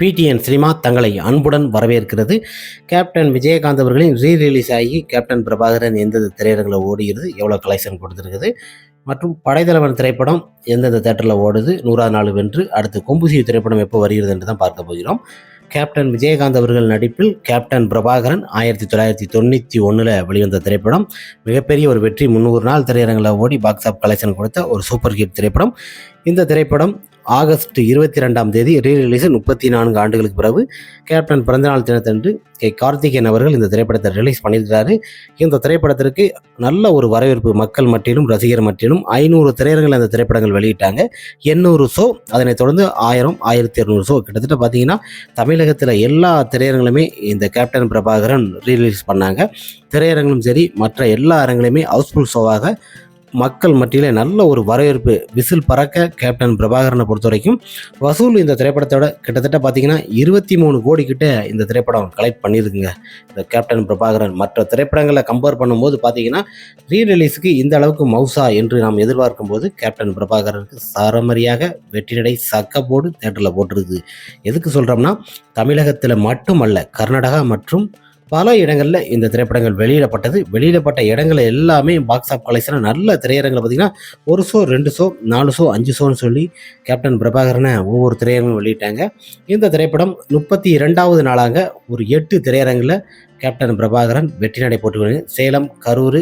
PTN cinema தங்களை அன்புடன் வரவேற்கிறது. கேப்டன் விஜயகாந்த் அவர்களின் ரீ ரிலீஸ் ஆகி கேப்டன் பிரபாகரன் எந்தெந்த திரையரங்கில் ஓடுகிறது எவ்வளோ கலெக்ஷன் கொடுத்துருக்குது மற்றும் படைத்தலைவன் திரைப்படம் எந்தெந்த தேட்டரில் ஓடுது நூறாவது நாள் வென்று அடுத்து கொம்புசி திரைப்படம் எப்போ வருகிறது என்று தான் பார்க்க போகிறோம். கேப்டன் விஜயகாந்த் அவர்கள் நடிப்பில் கேப்டன் பிரபாகரன் ஆயிரத்தி தொள்ளாயிரத்தி தொண்ணூற்றி ஒன்றில் வெளிவந்த திரைப்படம். மிகப்பெரிய ஒரு வெற்றி முந்நூறு நாள் திரையரங்கில் ஓடி பாக்ஸ் ஆஃப் கலெக்ஷன் கொடுத்த ஒரு சூப்பர் ஹிட் திரைப்படம். இந்த திரைப்படம் ஆகஸ்ட் இருபத்தி ரெண்டாம் தேதி ரீ ரிலீஸ் முப்பத்தி நான்கு ஆண்டுகளுக்கு பிறகு கேப்டன் பிறந்தநாள் தினத்தன்று கே. கார்த்திகேயன் அவர்கள் இந்த திரைப்படத்தை ரிலீஸ் பண்ணியிருக்கிறாரு. இந்த திரைப்படத்திற்கு நல்ல ஒரு வரவேற்பு மக்கள் மட்டிலும் ரசிகர் மட்டிலும் ஐநூறு திரையரங்கில் அந்த திரைப்படங்கள் வெளியிட்டாங்க. எண்ணூறு ஷோ அதனைத் தொடர்ந்து ஆயிரம் ஆயிரத்தி இரநூறு ஷோ. கிட்டத்தட்ட பார்த்தீங்கன்னா தமிழகத்தில் எல்லா திரையரங்களுமே இந்த கேப்டன் பிரபாகரன் ரீலீஸ் பண்ணாங்க. திரையரங்களும் சரி மற்ற எல்லா அரங்குலையுமே ஹவுஸ்ஃபுல் ஷோவாக மக்கள் மத்தியில் நல்ல ஒரு வரவேற்பு விசில் பறக்க கேப்டன் பிரபாகரனை பொறுத்த வரைக்கும் வசூல் இந்த திரைப்படத்தோட கிட்டத்தட்ட பார்த்தீங்கன்னா இருபத்தி மூணு கோடி கிட்ட இந்த திரைப்படம் கலெக்ட் பண்ணியிருக்குங்க. இந்த கேப்டன் பிரபாகரன் மற்ற திரைப்படங்களை கம்பேர் பண்ணும்போது பார்த்தீங்கன்னா ரீ ரிலீஸுக்கு இந்த அளவுக்கு மவுசா என்று நாம் எதிர்பார்க்கும் போது கேப்டன் பிரபாகரனுக்கு சரமரியாக வெற்றிநடை சக்கப்போடு தேட்டரில் போட்டிருக்கு எதுக்கு சொல்கிறோம்னா தமிழகத்தில் மட்டுமல்ல கர்நாடகா மற்றும் பல இடங்களில் இந்த திரைப்படங்கள் வெளியிடப்பட்டது. வெளியிடப்பட்ட இடங்கள் எல்லாமே பாக்ஸ் ஆஃப் கலெக்ஷன் நல்ல திரையரங்கில் பார்த்தீங்கன்னா ஒரு ஷோ ரெண்டு ஷோ நாலு ஷோ அஞ்சு ஷோன்னு சொல்லி கேப்டன் பிரபாகரனை ஒவ்வொரு திரையரங்கும் வெளியிட்டாங்க. இந்த திரைப்படம் முப்பத்தி இரண்டாவது நாளாக ஒரு எட்டு திரையரங்கில் கேப்டன் பிரபாகரன் வெற்றி நடை போட்டு சேலம் கரூர்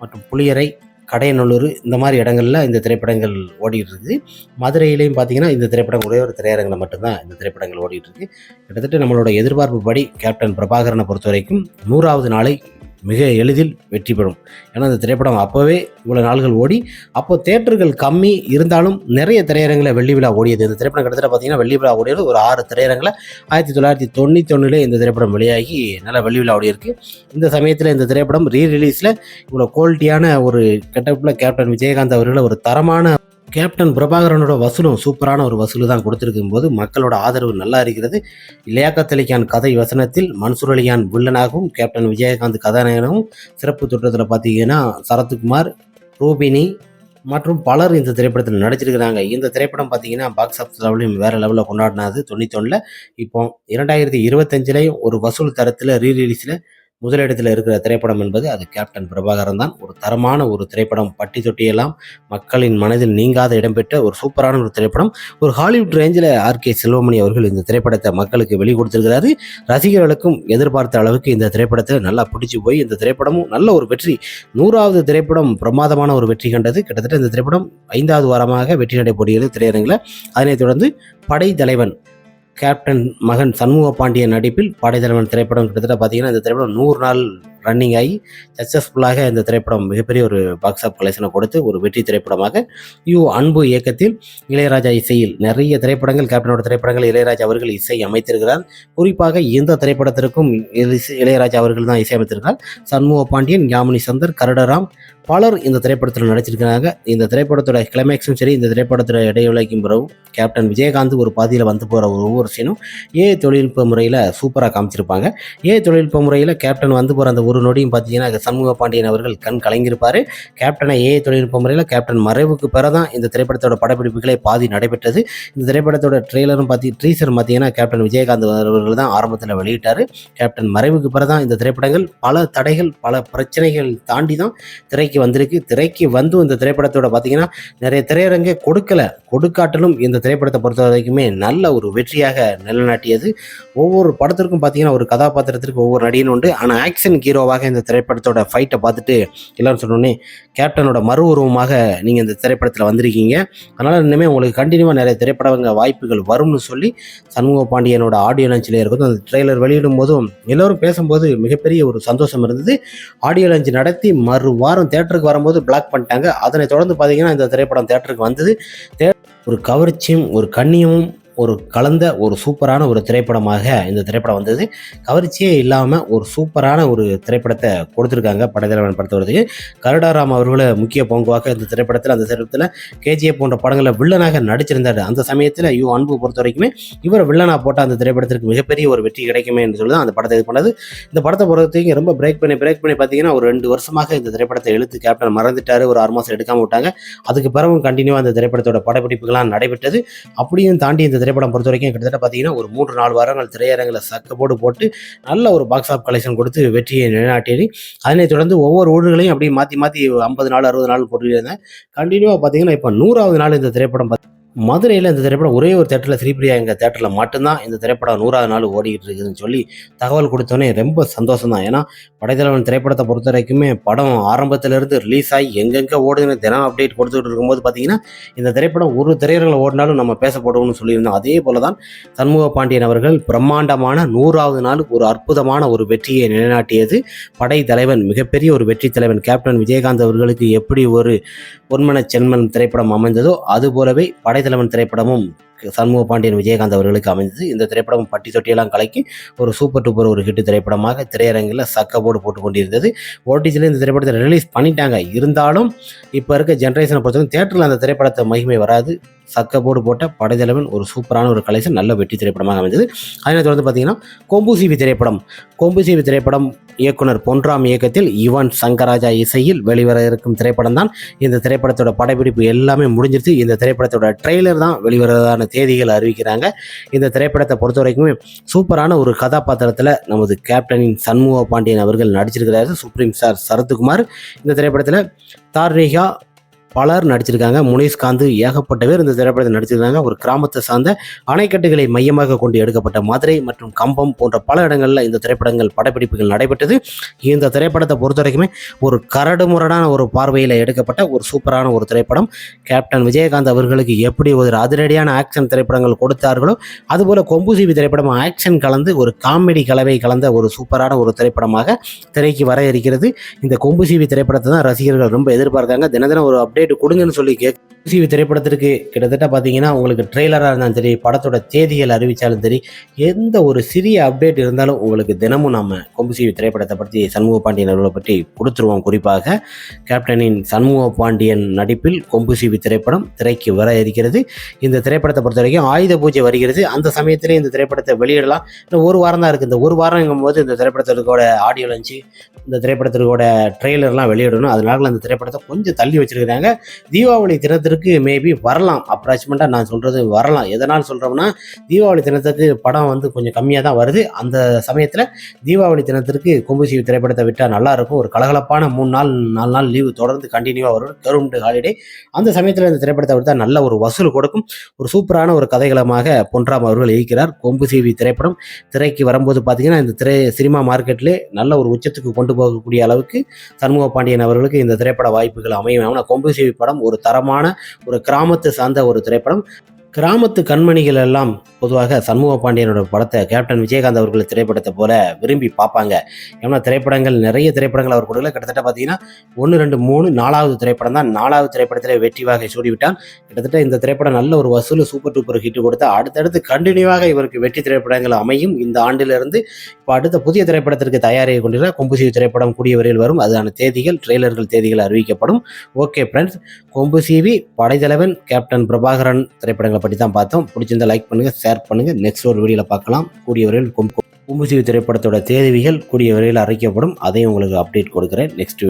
மற்றும் புளியரை கடையநல்லூர் இந்த மாதிரி இடங்கள்ல இந்த திரைப்படங்கள் ஓடிட்டு இருக்குது மதுரையிலையும் பார்த்தீங்கன்னா இந்த திரைப்படம் ஒரே ஒரு திரையரங்கில் மட்டும்தான் இந்த திரைப்படங்கள் ஓடிட்டு இருக்கு கிட்டத்தட்ட நம்மளோட எதிர்பார்ப்பு படி கேப்டன் பிரபாகரனை பொறுத்த வரைக்கும் நூறாவது நாளை மிக எளிதில் வெற்றி பெறும். ஏன்னா இந்த திரைப்படம் அப்போவே இவ்வளோ நாள்கள் ஓடி அப்போ தேட்டர்கள் கம்மி இருந்தாலும் நிறைய திரையரங்கில் வெள்ளி விழா ஓடியது. இந்த திரைப்படம் கிட்டத்தட்ட பார்த்தீங்கன்னா வெள்ளி விழா ஓடியது ஒரு ஆறு திரையரங்கில். ஆயிரத்தி தொள்ளாயிரத்தி தொண்ணூற்றி ஒன்றில் இந்த திரைப்படம் வெளியாகி நல்லா வெள்ளி விழா ஓடியிருக்கு. இந்த சமயத்தில் இந்த திரைப்படம் ரீ ரிலீஸில் இவ்வளோ குவாலிட்டியான ஒரு கெட்டப்பில் கேப்டன் விஜயகாந்த் அவர்களை ஒரு தரமான கேப்டன் பிரபாகரனோட வசூலும் சூப்பரான ஒரு வசூல் தான் கொடுத்துருக்கும் போது மக்களோட ஆதரவு நல்லா இருக்கிறது. லியாக்கத் அலிகான் கதை வசனத்தில் மன்சூர் அலிகான் வில்லனாகவும் கேப்டன் விஜயகாந்த் கதாநாயகனாகவும் சிறப்பு தோற்றத்தில் பார்த்தீங்கன்னா சரத்குமார் ரூபினி மற்றும் பலர் இந்த திரைப்படத்தில் நடிச்சிருக்கிறாங்க. இந்த திரைப்படம் பார்த்தீங்கன்னா பாக்ஸ் ஆஃபீஸ் லெவலையும் வேறு லெவலில் கொண்டாடினது தொண்ணூத்தொன்னில். இப்போ இரண்டாயிரத்தி இருபத்தஞ்சிலையும் ஒரு வசூல் தரத்தில் ரீ ரிலீஸில் முதலிடத்தில் இருக்கிற திரைப்படம் என்பது அது கேப்டன் பிரபாகரன் தான். ஒரு தரமான ஒரு திரைப்படம். பட்டி தொட்டியெல்லாம் மக்களின் மனதில் நீங்காத இடம்பெற்ற ஒரு சூப்பரான ஒரு திரைப்படம். ஒரு ஹாலிவுட் ரேஞ்சில் ஆர் கே செல்வமணி அவர்கள் இந்த திரைப்படத்தை மக்களுக்கு வெளி கொடுத்திருக்கிறாரு. ரசிகர்களுக்கும் எதிர்பார்த்த அளவுக்கு இந்த திரைப்படத்தில் நல்லா பிடிச்சி போய் இந்த திரைப்படமும் நல்ல ஒரு வெற்றி. நூறாவது திரைப்படம் பிரமாதமான ஒரு வெற்றி கண்டது. கிட்டத்தட்ட இந்த திரைப்படம் ஐந்தாவது வாரமாக வெற்றி நடைபெறுகிறது திரையரங்கில். அதனைத் தொடர்ந்து படை தலைவன் கேப்டன் மகன் சண்முக பாண்டியன் நடிப்பில் படைத்தலைவன் திரைப்படம் கிட்டத்தட்ட பார்த்தீங்கன்னா இந்த திரைப்படம் நூறு நாள் ரன்னிங் ஆகி சக்ஸஸ்ஃபுல்லாக இந்த திரைப்படம் மிகப்பெரிய ஒரு பாக்ஸ் ஆஃப் கலெக்ஷனை கொடுத்து ஒரு வெற்றி திரைப்படமாக யூ அன்பு இயக்கத்தில் இளையராஜா இசையில் நிறைய திரைப்படங்கள் கேப்டனோட திரைப்படங்கள் இளையராஜா அவர்கள் இசை அமைத்திருக்கிறார். குறிப்பாக இந்த திரைப்படத்திற்கும் இளையராஜா அவர்கள் தான் இசையமைத்திருக்கிறார் சண்முக பாண்டியன் யாமினி சந்தர் கருடராம் பலர் இந்த திரைப்படத்தில் நடிச்சிருக்கிறாங்க. இந்த திரைப்படத்தோட கிளைமேக்ஸும் சரி இந்த திரைப்படத்தோட இடையுழைக்கும் பிறகு கேப்டன் விஜயகாந்த் ஒரு பாதியில் வந்து போகிற ஒரு ஒவ்வொரு சீனும் ஏ தொழில்நுட்ப முறையில் சூப்பராக காமிச்சிருப்பாங்க. ஏ தொழில்நுட்ப முறையில் கேப்டன் வந்து போகிற அந்த ஒரு நொடியும் பார்த்தீங்கன்னா சண்முக பாண்டியன் அவர்கள் கண் கலங்கியிருப்பார். கேப்டனை ஏ தொழில்நுட்ப முறையில் கேப்டன் மறைவுக்கு பிறகு தான் இந்த திரைப்படத்தோட படப்பிடிப்புகளே பாதி நடைபெற்றது. இந்த திரைப்படத்தோட ட்ரெய்லரும் பார்த்தி ட்ரீசர் பார்த்தீங்கன்னா கேப்டன் விஜயகாந்த் அவர்கள் தான் ஆரம்பத்தில் வெளியிட்டார். கேப்டன் மறைவுக்கு பிறகு தான் இந்த திரைப்படங்கள் பல தடைகள் பல பிரச்சனைகள் தாண்டி தான் திரைக்கு வந்திருக்கு. திரைக்கு வந்தும் இந்த திரைப்படத்தோட பார்த்தீங்கன்னா நிறைய திரையரங்கே கொடுக்கல. கொடுக்காட்டலும் இந்த திரைப்படத்தை பொறுத்த வரைக்குமே நல்ல ஒரு வெற்றியாக நிலைநாட்டியது. ஒவ்வொரு படத்திற்கும் பார்த்தீங்கன்னா ஒரு கதாபாத்திரத்திற்கு ஒவ்வொரு நடிகன் உண்டு. ஆனால் ஆக்ஷன் ஹீரோவாக இந்த திரைப்படத்தோட ஃபைட்டை பார்த்துட்டு எல்லாரும் சொன்னோன்னே கேப்டனோட மறு உருவமாக நீங்கள் இந்த திரைப்படத்தில் வந்திருக்கீங்க. அதனால் இனிமேல் உங்களுக்கு கண்டினியூவாக நிறைய திரைப்படங்க வாய்ப்புகள் வரும்னு சொல்லி சண்முக பாண்டியனோட ஆடியோ லான்ச்சில் இருக்கும் அந்த ட்ரெய்லர் வெளியிடும் போதும் எல்லோரும் பேசும்போது மிகப்பெரிய ஒரு சந்தோஷம் இருந்தது. ஆடியோ லஞ்சு நடத்தி மறு வாரம் தேட்டருக்கு வரும்போது பிளாக் பண்ணிட்டாங்க. அதனை தொடர்ந்து பார்த்தீங்கன்னா இந்த திரைப்படம் தேட்டருக்கு வந்தது. ஒரு கவர்ச்சியும் ஒரு கண்ணியமும் ஒரு கலந்த ஒரு சூப்பரான ஒரு திரைப்படமாக இந்த திரைப்படம் வந்தது. கவர்ச்சியே இல்லாமல் ஒரு சூப்பரான ஒரு திரைப்படத்தை கொடுத்துருக்காங்க படைத்தலைவன் படத்துறதுக்கு கருடாராம் அவர்களை முக்கிய பங்குவாக இந்த திரைப்படத்தில் அந்த திரைப்படத்தில் கேஜிஎஃப் போன்ற படங்களில் வில்லனாக நடிச்சிருந்தார். அந்த சமயத்தில் யூ அன்பு பொறுத்த வரைக்குமே இவர் வில்லனா போட்ட அந்த திரைப்படத்திற்கு மிகப்பெரிய ஒரு வெற்றி கிடைக்குமே என்று சொல்லி தான் அந்த படத்தை இது பண்ணது. இந்த படத்தை பொறுத்தவரைக்கும் ரொம்ப பிரேக் பண்ணி பிரேக் பண்ணி பார்த்தீங்கன்னா ஒரு ரெண்டு வருஷமாக இந்த திரைப்படத்தை எழுத்து கேப்டன் மறந்துட்டாரு. ஒரு ஆறு மாதம் எடுக்காம விட்டாங்க. அதுக்கு பிறகும் கண்டினியூவாக அந்த திரைப்படத்தோட படப்பிடிப்புகள்லாம் நடைபெற்றது. அப்படியும் தாண்டி இந்த திரைப்படம் பொறுத்த வரைக்கும் கிட்டத்தட்ட பார்த்தீங்கன்னா ஒரு மூன்று நாலு வாரங்கள் திரையரங்கில் சக்கப்போடு போட்டு நல்ல ஒரு பாக்ஸ் ஆஃப் கலெக்ஷன் கொடுத்து வெற்றியை நிலைநாட்டியது. அதனைத் தொடர்ந்து ஒவ்வொரு ஊர்களையும் அப்படியே மாற்றி மாற்றி ஐம்பது நாள் அறுபது நாள் போட்டுக்கிட்டு இருந்தேன். கண்டினியூவாக பார்த்தீங்கன்னா இப்போ நூறாவது நாள் இந்த திரைப்படம் பார்த்து- மதுரையில் இந்த திரைப்படம் ஒரே ஒரு தேட்டரில் ஸ்ரீபிரியா எங்கள் தேட்டரில் மட்டும்தான் இந்த திரைப்படம் நூறாவது நாள் ஓடிக்கிட்டு இருக்குதுன்னு சொல்லி தகவல் கொடுத்தோன்னே ரொம்ப சந்தோஷம் தான் ஏன்னா படைத்தலைவன் திரைப்படத்தை பொறுத்த வரைக்குமே படம் ஆரம்பத்திலிருந்து ரிலீஸ் ஆகி எங்கெங்கே ஓடுதுன்னு தினம் அப்டேட் கொடுத்துட்டு இருக்கும்போது பார்த்தீங்கன்னா இந்த திரைப்படம் ஒரு திரையரங்கில் ஓடினாலும் நம்ம பேசப்படுவோம்னு சொல்லியிருந்தோம். அதே போல தான் சண்முக பாண்டியன் அவர்கள் பிரம்மாண்டமான நூறாவது நாள் ஒரு அற்புதமான ஒரு வெற்றியை நிலைநாட்டியது. படை தலைவன் மிகப்பெரிய ஒரு வெற்றி தலைவன் கேப்டன் விஜயகாந்த் அவர்களுக்கு எப்படி ஒரு பொன்மன சென்மன் திரைப்படம் அமைந்ததோ அது போலவே படைத்தலைவன் திரைப்படமும் சண்முக பாண்டியன் விஜயகாந்த் அவர்களுக்கு அமைந்தது. இந்த திரைப்படம் பட்டி தொட்டியெல்லாம் கலக்கி ஒரு சூப்பர் டூப்பர் ஒரு ஹிட் திரைப்படமாக திரையரங்கில் சக்கப்போடு போட்டு கொண்டிருந்தது. ஓடிஜியில் இந்த திரைப்படத்தை ரிலீஸ் பண்ணிட்டாங்க. இருந்தாலும் இப்போ இருக்க ஜென்ரேஷனை பொறுத்தவரைக்கும் தேட்டரில் அந்த திரைப்படத்தை மகிமை வராது. சக்கப்போடு போட்ட படைதளவில் ஒரு சூப்பரான ஒரு கலெக்ஷன் நல்ல வெற்றி திரைப்படமாக அமைந்தது. அதனை தொடர்ந்து பார்த்தீங்கன்னா கொம்புசீவி திரைப்படம். கொம்புசீவி திரைப்படம் இயக்குனர் பொன்ராம் இயக்கத்தில் யுவன் சங்கராஜா இசையில் வெளிவர இருக்கும் திரைப்படம் தான் இந்த திரைப்படத்தோட படப்பிடிப்பு எல்லாமே முடிஞ்சிருச்சு. இந்த திரைப்படத்தோட ட்ரெய்லர் தான் வெளிவரதான தேதிகள் அறிவிக்கிறாங்க. இந்த திரைப்படத்தை பொறுத்த வரைக்குமே சூப்பரான ஒரு கதாபாத்திரத்தில் நமது கேப்டனின் சண்முக பாண்டியன் அவர்கள் நடிச்சிருக்கிறாரு. Supreme star Sarathkumar. இந்த திரைப்படத்தில் தார்ரேகா பலர் நடிச்சிருக்காங்க. முனிஷ்காந்து ஏகப்பட்ட பேர் இந்த திரைப்படத்தில் நடிச்சிருக்காங்க. ஒரு கிராமத்தை சார்ந்த அணைக்கட்டுகளை மையமாக கொண்டு எடுக்கப்பட்ட மதுரை மற்றும் கம்பம் போன்ற பல இடங்களில் இந்த திரைப்படங்கள் படப்பிடிப்புகள் நடைபெற்றது. இந்த திரைப்படத்தை பொறுத்த வரைக்குமே ஒரு கரடுமுரடான ஒரு பார்வையில் எடுக்கப்பட்ட ஒரு சூப்பரான ஒரு திரைப்படம். கேப்டன் விஜயகாந்த் அவர்களுக்கு எப்படி ஒரு அதிரடியான ஆக்ஷன் திரைப்படங்கள் கொடுத்தார்களோ அதுபோல் கொம்புசிவி திரைப்படம் ஆக்ஷன் கலந்து ஒரு காமெடி கலவை கலந்த ஒரு சூப்பரான ஒரு திரைப்படமாக திரைக்கு வர இருக்கிறது. இந்த கொம்புசிவி திரைப்படத்தை தான் ரசிகர்கள் ரொம்ப எதிர்பார்க்காங்க. தின தினம் ஒரு அப்டேட் கொடுங்கன்னு சொல்லி கேட்க சிவி திரைப்படத்திற்கு கிட்டத்தட்ட பார்த்தீங்கன்னா உங்களுக்கு ட்ரெய்லராக இருந்தாலும் சரி படத்தோட தேதிகள் அறிவித்தாலும் சரி எந்த ஒரு சிறிய அப்டேட் இருந்தாலும் உங்களுக்கு தினமும் நம்ம கொம்புசிவி திரைப்படத்தை பற்றி சண்முக பாண்டியன் அவர்களை பற்றி கொடுத்துருவோம். குறிப்பாக கேப்டனின் சண்முக பாண்டியன் நடிப்பில் கொம்புசிவி திரைப்படம் திரைக்கு வர இருக்கிறது. இந்த திரைப்படத்தை பொறுத்த வரைக்கும் ஆயுத பூஜை வருகிறது. அந்த சமயத்திலே இந்த திரைப்படத்தை வெளியிடலாம். இன்னும் ஒரு வாரம் தான் இருக்குது இந்த ஒரு வாரங்கும் போது இந்த திரைப்படத்திற்கோட ஆடியோ லஞ்சு இந்த திரைப்படத்திற்கோட ட்ரெய்லர்லாம் வெளியிடணும். அதனால அந்த திரைப்படத்தை கொஞ்சம் தள்ளி வச்சிருக்கிறாங்க. தீபாவளி தினத்திற்கு மேபி வரலாம். அப்ராக்சிமெண்ட்டாக நான் சொல்கிறது வரலாம். எதனால் சொல்கிறோம்னா தீபாவளி தினத்துக்கு படம் வந்து கொஞ்சம் கம்மியாக தான் வருது. அந்த சமயத்தில் தீபாவளி தினத்திற்கு கொம்புசிவி திரைப்படத்தை விட்டால் நல்லா இருக்கும். ஒரு கலகலப்பான மூணு நாள் நாலு நாள் லீவு தொடர்ந்து கண்டினியூவாக வரும். கவர்மெண்ட் ஹாலிடே அந்த சமயத்தில் இந்த திரைப்படத்தை விட்டால் நல்ல ஒரு வசூல் கொடுக்கும். ஒரு சூப்பரான ஒரு கதைகளமாக பொன்ராம் அவர்கள் இயக்கிறார். கொம்புசிவி திரைப்படம் திரைக்கு வரும்போது பார்த்தீங்கன்னா இந்த திரை சினிமா மார்க்கெட்லே நல்ல ஒரு உச்சத்துக்கு கொண்டு போகக்கூடிய அளவுக்கு சண்முக பாண்டியன் அவர்களுக்கு இந்த திரைப்பட வாய்ப்புகள் அமையும். ஆனால் கொம்புசிவி படம் ஒரு தரமான ஒரு கிராமத்தை சார்ந்த ஒரு திரைப்படம். கிராமத்து கண்மணிகள் எல்லாம் பொதுவாக சண்முக பாண்டியனோட படத்தை கேப்டன் விஜயகாந்த் அவர்கள் திரைப்படத்தை போல விரும்பி பார்ப்பாங்க. ஏன்னா திரைப்படங்கள் நிறைய திரைப்படங்கள் அவர் கொடுக்கல. கிட்டத்தட்ட பார்த்தீங்கன்னா ஒன்று ரெண்டு மூணு நாலாவது திரைப்படம் தான். நாலாவது திரைப்படத்தில் வெற்றி வாகை சூடிவிட்டான். கிட்டத்தட்ட இந்த திரைப்படம் நல்ல ஒரு வசூல் சூப்பர் டூப்பர் ஹிட் கொடுத்து அடுத்தடுத்து கண்டினியூவாக இவருக்கு வெற்றி திரைப்படங்கள் அமையும். இந்த ஆண்டிலிருந்து இப்போ அடுத்த புதிய திரைப்படத்திற்கு தயாராகி கொண்டிருக்கிற கொம்புசிவி திரைப்படம் கூடிய விரைவில் வரும். அதான தேதிகள் ட்ரெய்லர்கள் தேதிகள் அறிவிக்கப்படும். ஓகே ஃப்ரெண்ட்ஸ் கொம்புசீவி படைத்தலைவன் கேப்டன் பிரபாகரன் திரைப்படங்களை பற்றி தான் பார்த்தோம். பிடிச்சிருந்தா லைக் பண்ணுங்கள் ஷேர் பண்ணுங்கள் நெக்ஸ்ட் ஒரு வீடியோவில் பார்க்கலாம். கூடிய விரைவில் கொம்பு திரைப்படத்தோட தேதிகள் கூடிய அரைக்கப்படும் அதையும் உங்களுக்கு அப்டேட் கொடுக்குறேன். நெக்ஸ்ட்